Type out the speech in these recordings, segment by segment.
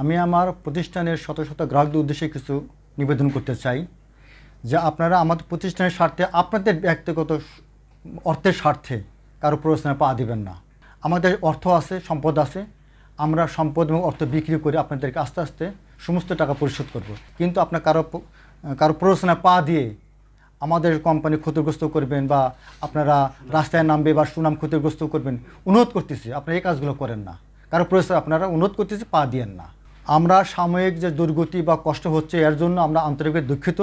আমি আমার প্রতিষ্ঠানের শত শত গ্রাহকদের উদ্দেশ্যে কিছু নিবেদন করতে চাই যে আপনারা আমাদের প্রতিষ্ঠানের স্বার্থে আপনাদের ব্যক্তিগত অর্থের স্বার্থে কারও প্ররোচনা পা দিবেন না। আমাদের অর্থ আছে, সম্পদ আছে। আমরা সম্পদ এবং অর্থ বিক্রি করে আপনাদেরকে আস্তে আস্তে সমস্ত টাকা পরিশোধ করব। কিন্তু আপনার কারও কারও প্ররোচনা পা দিয়ে আমাদের কোম্পানি ক্ষতিগ্রস্ত করবেন বা আপনারা রাস্তায় নামবে বা সুনাম ক্ষতিগ্রস্ত করবেন, অনুরোধ করতেছি, আপনারা এই কাজগুলো করেন না। কারও প্রয়োজন আপনারা অনুরোধ করতেছি, পা দিয়েন না। আমরা সাময়িক যে দুর্গতি বা কষ্ট হচ্ছে, এর জন্য আমরা আন্তরিকভাবে দুঃখিত।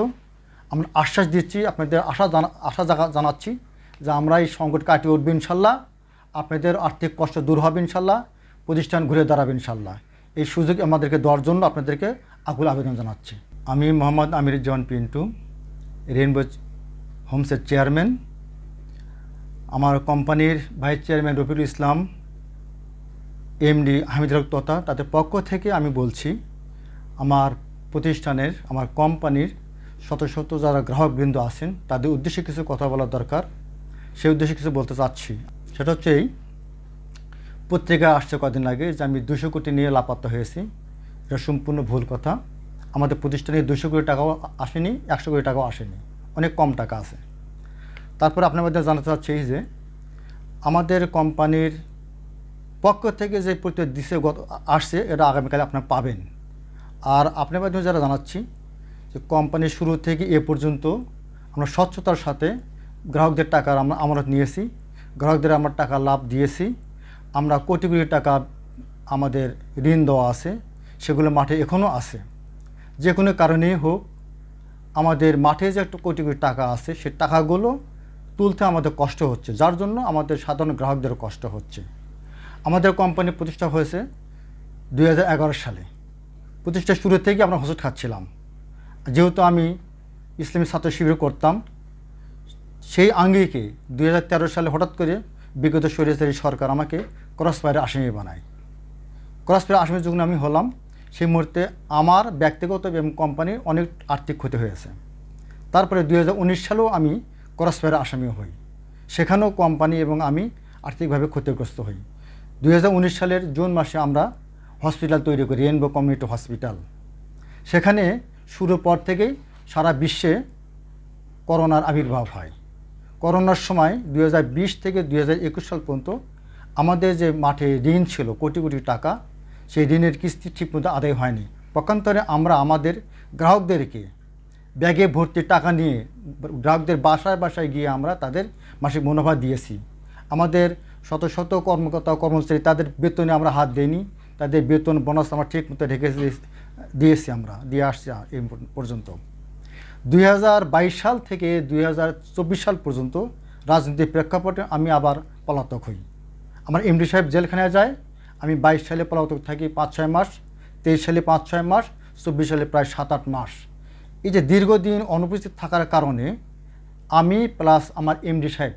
আমরা আশ্বাস দিচ্ছি, আপনাদের আশা জানা, আশা জানাচ্ছি যে আমরা এই সংকট কাটিয়ে উঠবে ইনশাল্লাহ। আপনাদের আর্থিক কষ্ট দূর হবে ইনশাল্লাহ, প্রতিষ্ঠান ঘুরে দাঁড়াবে ইনশাল্লাহ। এই সুযোগ আমাদেরকে দেওয়ার জন্য আপনাদেরকে আকুল আবেদন জানাচ্ছি। আমি মোহাম্মদ আমিরুজ্জামান পিন্টু রেনবো হোমসের চেয়ারম্যান। আমার কোম্পানির vice chairman Rafiqul Islam MD Hamidul তথা তাদের পক্ষ থেকে আমি বলছি, আমার প্রতিষ্ঠানের, আমার কোম্পানির শত শত যারা গ্রাহকবৃন্দ আছেন, তাদের উদ্দেশ্যে কিছু কথা বলা দরকার। সেই উদ্দেশ্যে কিছু বলতে চাচ্ছি। সেটা হচ্ছে এই, পত্রিকা আসছে কদিন আগে যে আমি দুশো কোটি নিয়ে লাপাত্তা হয়েছি। এটা সম্পূর্ণ ভুল কথা। আমাদের প্রতিষ্ঠানে দুশো কোটি টাকাও আসেনি, একশো কোটি টাকাও আসেনি। অনেক কম টাকা আছে। তারপরে আপনার মধ্যে জানাতে চাচ্ছি যে, আমাদের কোম্পানির পক্ষ থেকে যে প্রত্যেক দিশে গত, আসছে, এটা আগামীকালে আপনারা পাবেন। আর আপনার মাধ্যমে যারা জানাচ্ছি যে কোম্পানির শুরু থেকে এ পর্যন্ত আমরা স্বচ্ছতার সাথে গ্রাহকদের টাকা আমরা আমানত নিয়েছি, গ্রাহকদের আমরা টাকা লাভ দিয়েছি, আমরা কোটি কোটি টাকা আমাদের ঋণ দেওয়া আছে, সেগুলো মাঠে এখনও আছে। যে কোনো কারণেই হোক, আমাদের মাঠে যে একটা কোটি কোটি টাকা আছে, সে টাকাগুলো তুলতে আমাদের কষ্ট হচ্ছে, যার জন্য আমাদের সাধারণ গ্রাহকদেরও কষ্ট হচ্ছে। আমাদের কোম্পানি প্রতিষ্ঠা হয়েছে দু হাজার এগারো সালে। প্রতিষ্ঠা শুরু থেকে আমরা হোসট খাচ্ছিলাম। যেহেতু আমি ইসলামী ছাত্র শিবির করতাম, সেই আঙ্গিকে দুই হাজার তেরো সালে হঠাৎ করে বিগত সরিয়াচারী সরকার আমাকে ক্রসফায়ারে আসামি বানায়। ক্রসফায়ার আসামি যখন আমি হলাম, সেই মুহূর্তে আমার ব্যক্তিগত এবং কোম্পানির অনেক আর্থিক ক্ষতি হয়েছে। তারপরে দুই হাজার উনিশ সালেও আমি ক্রসফায়ারে আসামি হই। সেখানেও কোম্পানি এবং আমি আর্থিকভাবে ক্ষতিগ্রস্ত হই। উনিশ সালের জুন মাসে আমরা হসপিটাল তৈরি করি রেনবো কমিউনিটি হসপিটাল। সেখানে শুরুর পর থেকেই সারা বিশ্বে করোনার আবির্ভাব হয়। করোনার সময় দুই হাজার বিশ থেকে দু হাজার একুশ সাল পর্যন্ত আমাদের যে মাঠে ঋণ ছিল, কোটি কোটি টাকা, সেই ঋণের কিস্তি ঠিকমতো আদায় হয়নি। পক্ষান্তরে আমরা আমাদের গ্রাহকদেরকে ব্যাগে ভর্তি টাকা নিয়ে গ্রাহকদের বাসায় বাসায় গিয়ে আমরা তাদের মাসিক মুনাফা দিয়েছি। আমাদের শত শত কর্মকর্তা কর্মচারী তাদের বেতনে আমরা হাত দিইনি। তাদের বেতন বোনাস আমরা ঠিক মতো রেখে দিয়েছি আমরা, দিয়ে আসছি এই পর্যন্ত। দুই হাজার বাইশ সাল থেকে দুই হাজার চব্বিশ সাল পর্যন্ত রাজনীতির প্রেক্ষাপটে আমি আবার পলাতক হই। আমার এমডি সাহেব জেলখানায় যায়, আমি বাইশ সালে পলাতক থাকি পাঁচ ছয় মাস, তেইশ সালে পাঁচ ছয় মাস, চব্বিশ সালে প্রায় সাত আট মাস। এই যে দীর্ঘদিন অনুপস্থিত থাকার কারণে আমি প্লাস আমার এমডি সাহেব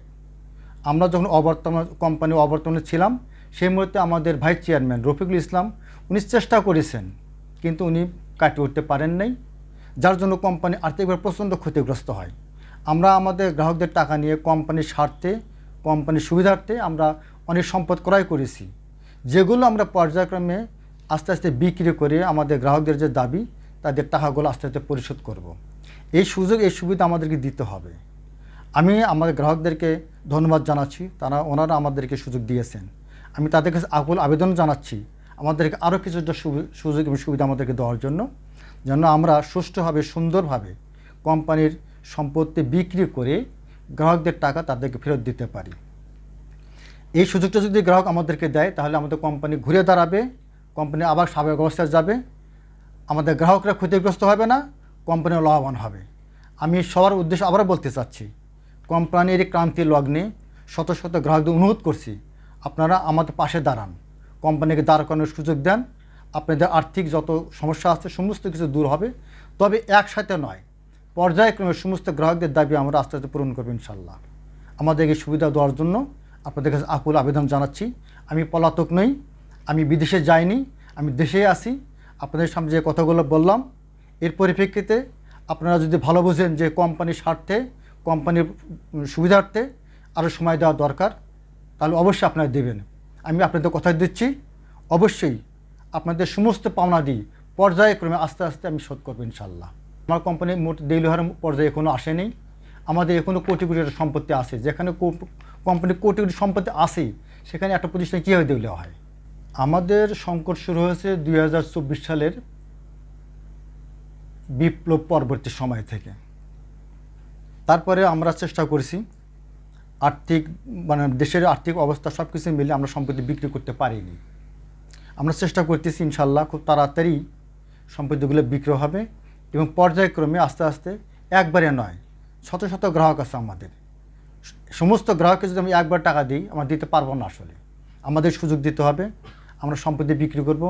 আমরা যখন অবর্তমান কোম্পানি অবর্তমানে ছিলাম, সেই মুহূর্তে আমাদের ভাইস চেয়ারম্যান রফিকুল ইসলাম, উনি চেষ্টা করেছেন, কিন্তু উনি কাটিয়ে উঠতে পারেন নাই, যার জন্য কোম্পানি আর্থিকভাবে প্রচণ্ড ক্ষতিগ্রস্ত হয়। আমরা আমাদের গ্রাহকদের টাকা নিয়ে কোম্পানির স্বার্থে কোম্পানির সুবিধার্থে আমরা অনেক সম্পদ ক্রয় করেছি। যেগুলো আমরা পর্যায়ক্রমে আস্তে আস্তে বিক্রি করে আমাদের গ্রাহকদের যে দাবি, তাদের টাকাগুলো আস্তে আস্তে পরিশোধ করব। এই সুযোগ, এই সুবিধা আমাদেরকে দিতে হবে। আমি আমাদের গ্রাহকদেরকে ধন্যবাদ জানাচ্ছি। তারা ওনারা আমাদেরকে সুযোগ দিয়েছেন। আমি তাদের কাছে আকুল আবেদন জানাচ্ছি আমাদেরকে আরও কিছু একটা সুযোগ এবং সুবিধা আমাদেরকে দেওয়ার জন্য, যেন আমরা সুষ্ঠুভাবে, সুন্দরভাবে কোম্পানির সম্পত্তি বিক্রি করে গ্রাহকদের টাকা তাদেরকে ফেরত দিতে পারি। এই সুযোগটা যদি গ্রাহক আমাদেরকে দেয়, তাহলে আমাদের কোম্পানি ঘুরে দাঁড়াবে, কোম্পানি আবার স্বাভাবিক অবস্থায় যাবে, আমাদের গ্রাহকরা ক্ষতিগ্রস্ত হবে না, কোম্পানিও লাভবান হবে। আমি সবার উদ্দেশ্যে আবারও বলতে চাচ্ছি কোম্পানির ক্রান্তি লগ্নে শত শত গ্রাহকদের অনুরোধ করছি, আপনারা আমাদের পাশে দাঁড়ান। কোম্পানিকে দাঁড় করানোর সুযোগ দেন। আপনাদের আর্থিক যত সমস্যা আছে, সমস্ত কিছু দূর হবে। তবে একসাথে নয়, পর্যায়ক্রমে সমস্ত গ্রাহকদের দাবি আমরা আস্তে আস্তে পূরণ করব ইনশাল্লাহ। আমাদেরকে সুবিধা দেওয়ার জন্য আপনাদের কাছে আকুল আবেদন জানাচ্ছি। আমি পলাতক নই, আমি বিদেশে যাইনি, আমি দেশে আছি। আপনাদের সামনে যে কথাগুলো বললাম, এর পরিপ্রেক্ষিতে আপনারা যদি ভালো বোঝেন যে কোম্পানির স্বার্থে কোম্পানির সুবিধার্থে আরও সময় দেওয়া দরকার, তাহলে অবশ্যই আপনারা দেবেন। আমি আপনাদের কথা দিচ্ছি, অবশ্যই আপনাদের সমস্ত পাওনা দিই, পর্যায়ক্রমে আস্তে আস্তে আমি শোধ করব ইনশাল্লাহ আমার কোম্পানি মোট দেউলিহার পর্যায়ে এখনও আসেনি। আমাদের এখনও কোটি কোটি সম্পত্তি আছে। যেখানে কোম্পানির কোটি কোটি সম্পত্তি আছে সেখানে একটা প্রতিষ্ঠান কীভাবে দেউলিয়া হয়? আমাদের সংকট শুরু হয়েছে দু হাজার চব্বিশ সালের বিপ্লব পরবর্তী সময় থেকে। তারপরে আমরা চেষ্টা করেছি আর্থিক মানে দেশের আর্থিক অবস্থা সব কিছু মিলে আমরা সম্পত্তি বিক্রি করতে পারিনি। আমরা চেষ্টা করতেছি ইনশাল্লাহ খুব তাড়াতাড়ি সম্পত্তিগুলো বিক্রি হবে এবং পর্যায়ক্রমে আস্তে আস্তে একবারে নয়, শত শত গ্রাহক আছে আমাদের। সমস্ত গ্রাহককে যদি আমি একবার টাকা দিই, আমরা দিতে পারব না আসলে। আমাদের সুযোগ দিতে হবে, আমরা সম্পত্তি বিক্রি করব,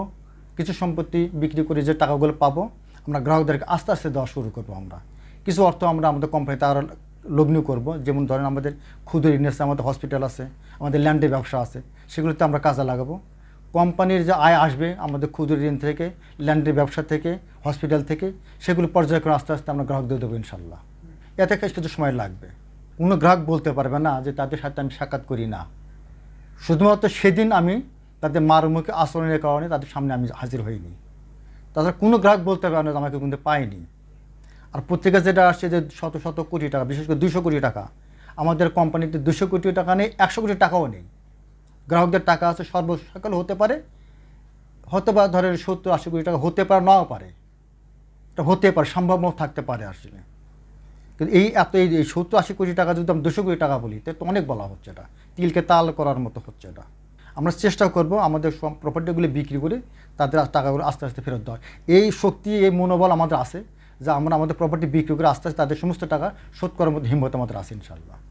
কিছু সম্পত্তি বিক্রি করে যে টাকাগুলো পাবো, আমরা গ্রাহকদেরকে আস্তে আস্তে দেওয়া শুরু করব আমরা। কিছু অর্থ আমরা আমাদের কোম্পানিতে আরও লগ্নি করব। যেমন ধরেন আমাদের ক্ষুদ্র ঋণ আছে আমাদের হসপিটাল আছে, আমাদের ল্যান্ডের ব্যবসা আছে, সেগুলোতে আমরা কাজে লাগাবো। কোম্পানির যে আয় আসবে আমাদের ক্ষুদ্র ঋণ থেকে ল্যান্ডের ব্যবসা থেকে হসপিটাল থেকে, সেগুলো পর্যায়ক্রমে আস্তে আস্তে আমরা গ্রাহকদের দেবো ইনশাল্লাহ। এতে কিছু সময় লাগবে। কোনো গ্রাহক বলতে পারবে না যে তাদের সাথে আমি সাক্ষাৎ করি না। শুধুমাত্র সেদিন আমি তাদের মারমুখী আচরণের কারণে তাদের সামনে আমি হাজির হইনি। তাছাড়া কোনো গ্রাহক বলতে পারে না আমাকে কিন্তু পায়নি। আর পত্রিকা যেটা আসছে যে শত শত কোটি টাকা, বিশেষ করে দুশো কোটি টাকা, আমাদের কোম্পানিতে দুশো কোটি টাকা নেই, একশো কোটি টাকাও নেই। গ্রাহকদের টাকা আছে সর্বসকাল হতে পারে হতে পারে ধরেন সত্তর আশি কোটি টাকা হতে পারে, নাও পারে। এটা হতে পারে, সম্ভব থাকতে পারে আসলে। কিন্তু এই এত এই সত্তর আশি কোটি টাকা যদি আমি দুশো কোটি টাকা বলি তো অনেক বলা হচ্ছে এটা। তিলকে তাল করার মতো হচ্ছে এটা। আমরা চেষ্টা করব আমাদের সব প্রপার্টিগুলি বিক্রি করে তাদের টাকাগুলো আস্তে আস্তে ফেরত দেওয়ার। এই শক্তি, এই মনোবল আমাদের আছে। যে আমরা আমাদের প্রপার্টি বিক্রি করে আস্তে আস্তে তাদের সমস্ত টাকা শোধ করার মধ্যে হিম্মত আমাদের আছে ইনশাল্লাহ